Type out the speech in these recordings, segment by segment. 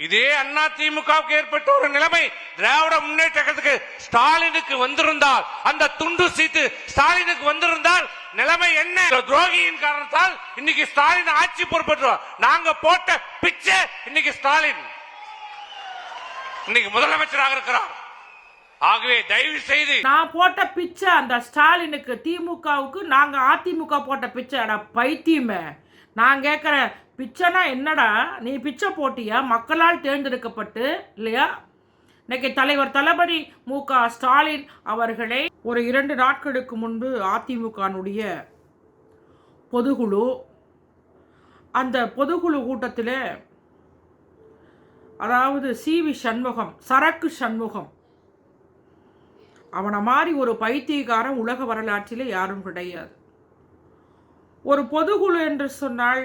இதே அண்ணா திமுகவுக்கு ஏற்பட்ட ஒரு நிலைமை திராவிட முன்னேற்றத்துக்கு ஸ்டாலினுக்கு வந்திருந்தால் அந்த துண்டு சீட்டு ஸ்டாலினுக்கு வந்திருந்தால் நிலைமை என்ன? துரோகியின் காரணத்தால் இன்னைக்கு ஸ்டாலின் ஆட்சி பொறுப்பேற்றோம் நாங்க போட்ட பிச்சை இன்னைக்கு ஸ்டாலின். இன்னைக்கு முதலமைச்சராக இருக்கிறார். ஆகவே தயவு செய்து நான் போட்ட பிச்சை அந்த ஸ்டாலினுக்கு திமுகவுக்கு நாங்க அதிமுக போட்ட பிச்சை. பைத்தியமே. நான் கேட்குறேன் பிச்சைனா என்னடா? நீ பிச்சை போட்டியா? மக்களால் தேர்ந்தெடுக்கப்பட்டு இல்லையா? இன்னைக்கு தலைவர் தளபதி மு க ஸ்டாலின் அவர்களை ஒரு இரண்டு நாட்களுக்கு முன்பு அதிமுகனுடைய பொதுக்குழு அந்த பொதுக்குழு கூட்டத்தில் அதாவது சி வி சண்முகம் சரக்கு சண்முகம் அவனை மாதிரி ஒரு பைத்தியக்காரன் உலக வரலாற்றில் யாரும் கிடையாது. ஒரு பொதுக்குழு என்று சொன்னால்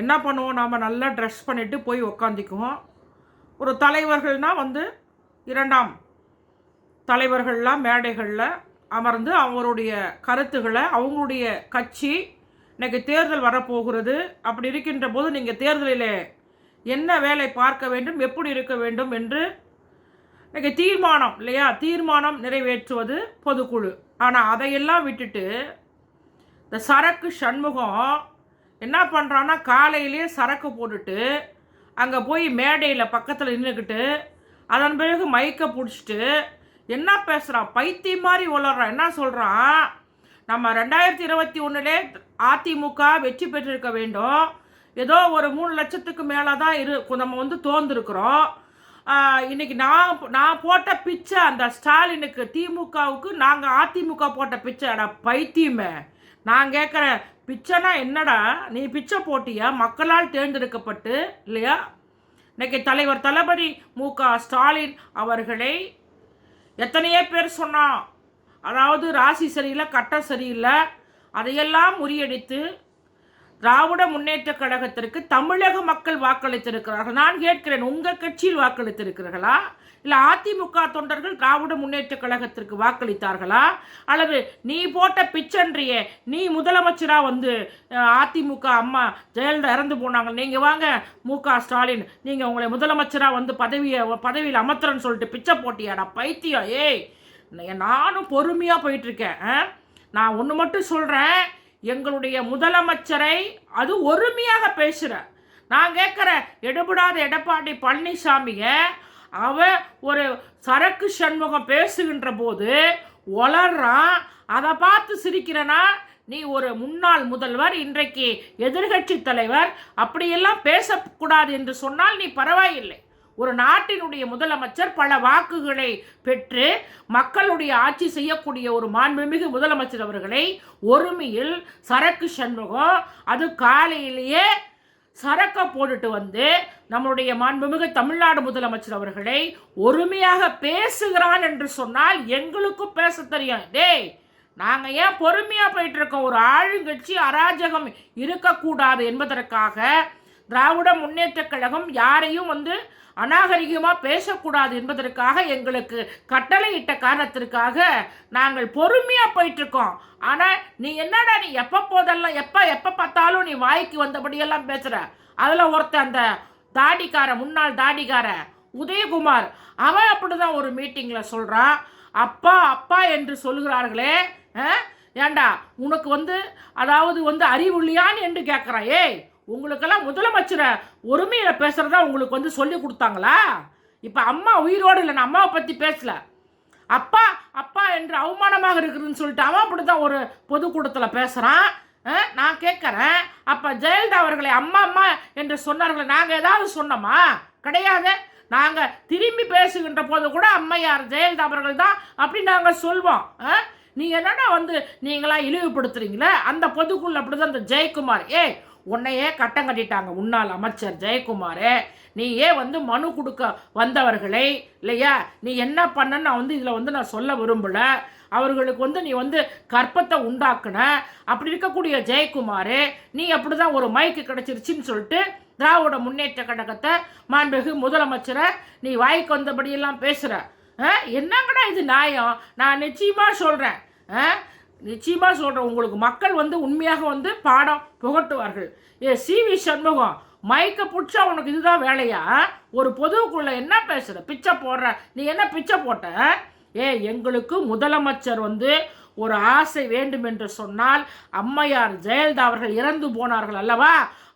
என்ன பண்ணுவோம்? நாம் நல்லா ட்ரெஸ் பண்ணிவிட்டு போய் உக்காந்திக்குவோம். ஒரு தலைவர்கள்னால் வந்து இரண்டாம் தலைவர்கள்லாம் மேடைகளில் அமர்ந்து அவங்களுடைய கருத்துக்களை அவங்களுடைய கட்சி இன்றைக்கி தேர்தல் வரப்போகிறது. அப்படி இருக்கின்ற போது நீங்கள் தேர்தலில் என்ன வேலை பார்க்க வேண்டும்? எப்படி இருக்க வேண்டும் என்று இன்றைக்கி தீர்மானம் இல்லையா? தீர்மானம் நிறைவேற்றுவது பொதுக்குழு. ஆனால் அதையெல்லாம் விட்டுட்டு இந்த சரக்கு சண்முகம் என்ன பண்ணுறான்னா காலையிலேயே சரக்கு போட்டுட்டு அங்கே போய் மேடையில் பக்கத்தில் நின்றுக்கிட்டு அதன் பிறகு மைக்கை பிடிச்சிட்டு என்ன பேசுகிறான் பைத்தியம் மாதிரி உளறான் என்ன சொல்கிறான் நம்ம ரெண்டாயிரத்தி இருபத்தி ஒன்றுலே அதிமுக வெற்றி பெற்றிருக்க வேண்டும். ஏதோ ஒரு மூணு லட்சத்துக்கு மேலே தான் இரு நம்ம வந்து தோர்ந்துருக்குறோம். இன்றைக்கி நான் நான் போட்ட பிச்சை அந்த ஸ்டாலினுக்கு திமுகவுக்கு நாங்கள் அதிமுக போட்ட பிச்சை. அட பைத்தியமே. நான் கேட்குறேன் பிச்சைனா என்னடா? நீ பிச்சை போட்டியா? மக்களால் தேர்ந்தெடுக்கப்பட்டு இல்லையா? இன்னைக்கு தலைவர் தளபதி மு. க. ஸ்டாலின் அவர்களை எத்தனையோ பேர் சொன்னான். அதாவது ராசி சரியில்லை கட்டம் சரியில்லை. அதையெல்லாம் முறியடித்து திராவிட முன்னேற்ற கழகத்திற்கு தமிழக மக்கள் வாக்களித்திருக்கிறார்கள். நான் கேட்கிறேன் உங்கள் கட்சியில் வாக்களித்திருக்கிறார்களா? இல்லை அதிமுக தொண்டர்கள் திராவிட முன்னேற்ற கழகத்திற்கு வாக்களித்தார்களா? அல்லது நீ போட்ட பிச்சன்றியே நீ முதலமைச்சராக வந்து அதிமுக அம்மா ஜெயலலிதா இறந்து போனாங்க. நீங்கள் வாங்க மு க ஸ்டாலின் நீங்கள் உங்களை முதலமைச்சராக வந்து பதவியை பதவியில் அமர்த்துறேன்னு சொல்லிட்டு பிச்சை போட்டியாடா பைத்தியம். ஏய் நானும் பொறுமையாக போயிட்டுருக்கேன் ஆ? நான் ஒன்று மட்டும் சொல்கிறேன் எங்களுடைய முதலமைச்சரை அது ஒருமையாக பேசுகிறேன் நான் கேட்குறேன் எடுபடாத எடப்பாடி பழனிசாமியை அவ ஒரு சரக்கு சண்முகம் பேசுகின்ற போது ஒளர்றான். அதை பார்த்து சிரிக்கிறனா நீ ஒரு முன்னாள் முதல்வர் இன்றைக்கு எதிர்கட்சி தலைவர் அப்படியெல்லாம் பேசக்கூடாது என்று சொன்னால் நீ பரவாயில்லை. ஒரு நாட்டினுடைய முதலமைச்சர் பல வாக்குகளை பெற்று மக்களுடைய ஆட்சி செய்யக்கூடிய ஒரு மாண்புமிகு முதலமைச்சர் அவர்களை ஒருமையில் சரக்கு சண்முகம் அது காலையிலேயே சரக்கை போட்டுட்டு வந்து நம்மளுடைய மாண்புமிகு தமிழ்நாடு முதலமைச்சர் அவர்களை ஒருமையாக பேசுகிறான் என்று சொன்னால் எங்களுக்கும் பேச தெரியும் டேய் நாங்கள் ஏன் பொறுமையாக போயிட்டு இருக்கோம்? ஒரு ஆளுங்கட்சி அராஜகம் இருக்கக்கூடாது என்பதற்காக திராவிட முன்னேற்றக் கழகம் யாரையும் வந்து அநாகரிகமாக பேசக்கூடாது என்பதற்காக எங்களுக்கு கட்டளையிட்ட காரணத்திற்காக நாங்கள் பொறுமையாக போயிட்டுருக்கோம். ஆனால் நீ என்னடா நீ எப்போ போதெல்லாம் எப்போ எப்போ பார்த்தாலும் நீ வாய்க்கு வந்தபடியெல்லாம் பேசுகிற அதில் ஒருத்தன் அந்த தாடிக்கார முன்னாள் தாடிக்கார உதயகுமார் அவன் அப்படிதான் ஒரு மீட்டிங்கில் சொல்கிறான் அப்பா அப்பா என்று சொல்கிறார்களே ஆ? ஏண்டா உனக்கு வந்து அதாவது வந்து அறிவுள்ளியான்னு என்று கேட்குறான் ஏய் உங்களுக்கெல்லாம் முதலமைச்சரை ஒருமையில் பேசுகிறதா உங்களுக்கு வந்து சொல்லி கொடுத்தாங்களா? இப்போ அம்மா உயிரோடு இல்லை நான் அம்மாவை பற்றி பேசலை. அப்பா அப்பா என்று அவமானமாக இருக்குதுன்னு சொல்லிட்டு அவன் அப்படி தான் ஒரு பொதுக்கூட்டத்தில் பேசுகிறான் நான் கேட்குறேன் அப்போ ஜெயலலிதா அவர்களை அம்மா அம்மா என்று சொன்னார்கள் நாங்கள் ஏதாவது சொன்னோமா? கிடையாது. நாங்கள் திரும்பி பேசுகின்ற போது கூட அம்மையார் ஜெயலலிதா அவர்கள் தான் அப்படி நாங்கள் சொல்வோம். நீங்கள் நீ என்னடா வந்து நீங்களாம் இழிவுபடுத்துறீங்களே? அந்த பொதுக்குள்ள அப்படிதான் அந்த ஜெயக்குமார். ஏய் உன்னையே கட்டம் கட்டிட்டாங்க முன்னாள் அமைச்சர் ஜெயக்குமாரே. நீ ஏன் வந்து மனு கொடுக்க வந்தவர்களை இல்லையா? நீ என்ன பண்ணன்னு நான் வந்து இதில் வந்து நான் சொல்ல விரும்பல. அவர்களுக்கு வந்து நீ வந்து கற்பத்தை உண்டாக்குன. அப்படி இருக்கக்கூடிய ஜெயக்குமார் நீ அப்படி தான் ஒரு மைக்கு கிடச்சிருச்சின்னு சொல்லிட்டு திராவிட முன்னேற்ற கழகத்தை மாண்புமிகு முதலமைச்சரை நீ வாய்க்கு வந்தபடியெல்லாம் பேசுகிற என்னங்கடா இது நியாயம்? நான் நிச்சயமாக சொல்கிறேன் நிச்சயமாக சொல்கிறேன் உங்களுக்கு மக்கள் வந்து உண்மையாக வந்து பாடம் புகட்டுவார்கள். ஏ சி வி சண்முகம் மைக்க பிடிச்சா உனக்கு இதுதான் வேலையா? ஒரு பொதுவுக்குள்ளே என்ன பேசுகிற பிச்சை போடுற? நீ என்ன பிச்சை போட்ட? ஏ எங்களுக்கு முதலமைச்சர் வந்து ஒரு ஆசை வேண்டும் என்று சொன்னால் அம்மையார் ஜெயலலிதா அவர்கள் இறந்து போனார்கள் அல்லவா?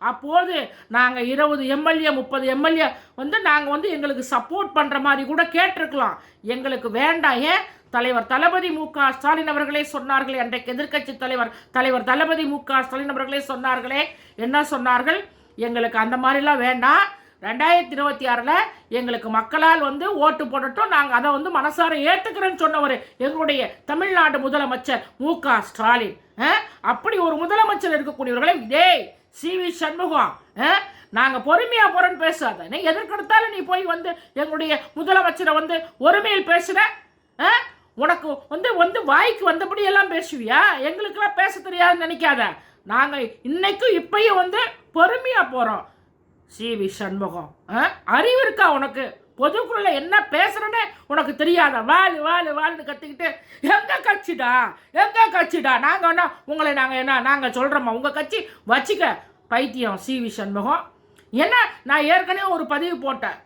அப்போது நாங்கள் இருபது எம்எல்ஏ முப்பது எம்எல்ஏ வந்து நாங்கள் வந்து எங்களுக்கு சப்போர்ட் பண்ணுற மாதிரி கூட கேட்டிருக்கலாம். எங்களுக்கு வேண்டாம் ஏன்? தலைவர் தளபதி மு க ஸ்டாலின் அவர்களே சொன்னார்களே அன்றைக்கு எதிர்க்கட்சி தலைவர் தலைவர் தளபதி மு க ஸ்டாலின் அவர்களே சொன்னார்களே. என்ன சொன்னார்கள்? எங்களுக்கு அந்த மாதிரிலாம் வேண்டாம். ரெண்டாயிரத்தி இருபத்தி ஆறில் எங்களுக்கு மக்களால் வந்து ஓட்டு போடட்டும். நாங்கள் அதை வந்து மனசார ஏற்றுக்கிறேன்னு சொன்னவர் எங்களுடைய தமிழ்நாடு முதலமைச்சர் மு க ஸ்டாலின். அப்படி ஒரு முதலமைச்சர் இருக்கக்கூடியவர்களை டேய் சி வி சண்முகம் நாங்கள் பொறுமையாக போகிறோன்னு பேசாத. நீ எதற்கெடுத்தாலும் நீ போய் வந்து எங்களுடைய முதலமைச்சரை வந்து ஒருமையில் பேசுகிற ஆ? உனக்கு வந்து வந்து வாய்க்கு வந்தபடி எல்லாம் பேசுவியா? எங்களுக்கெல்லாம் பேச தெரியாதுன்னு நினைக்காத. நாங்கள் இன்னைக்கும் இப்பயும் வந்து பொறுமையாக போகிறோம் சி வி சண்முகம். ஆ? அறிவு இருக்கா உனக்கு? பொதுக்குள்ள என்ன பேசுறேன்னு உனக்கு தெரியாத? வாலு வாலு வாலுன்னு கத்திக்கிட்டு எங்க கட்சிடா? எங்க கட்சிடா? நாங்க என்ன உங்களை நாங்க என்ன நாங்க சொல்றோமா? உங்க கட்சி வச்சுக்க பைத்தியம் சி வி சண்முகம். என்ன நான் ஏற்கனவே ஒரு பதிவு போட்டேன்.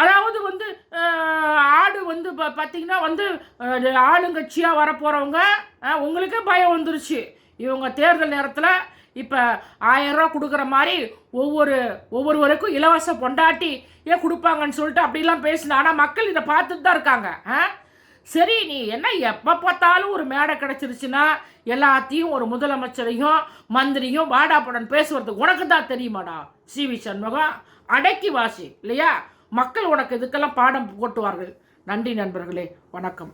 அதாவது வந்து ஆடு வந்து ப பார்த்தீங்கன்னா வந்து ஆளுங்கட்சியாக வரப்போகிறவங்க உங்களுக்கே பயம் வந்துருச்சு. இவங்க தேர்தல் நேரத்தில் இப்போ ஆயிரரூவா கொடுக்குற மாதிரி ஒவ்வொரு ஒவ்வொருவருக்கும் இலவச பொண்டாட்டி ஏன் கொடுப்பாங்கன்னு சொல்லிட்டு அப்படிலாம் பேசினா ஆனால் மக்கள் இதை பார்த்துட்டு தான் இருக்காங்க. ஆ? சரி நீ என்ன எப்போ பார்த்தாலும் ஒரு மேடை கிடச்சிருச்சுன்னா எல்லாத்தையும் ஒரு முதலமைச்சரையும் மந்திரியும் வாடாப்படன் பேசுவதுக்கு உனக்கு தான் தெரியுமாடா சி வி சண்முகம்? அடக்கி வாசி இல்லையா? மக்கள் உனக்கு இதுக்கெல்லாம் பாடம் போட்டுவார்கள். நன்றி நண்பர்களே வணக்கம்.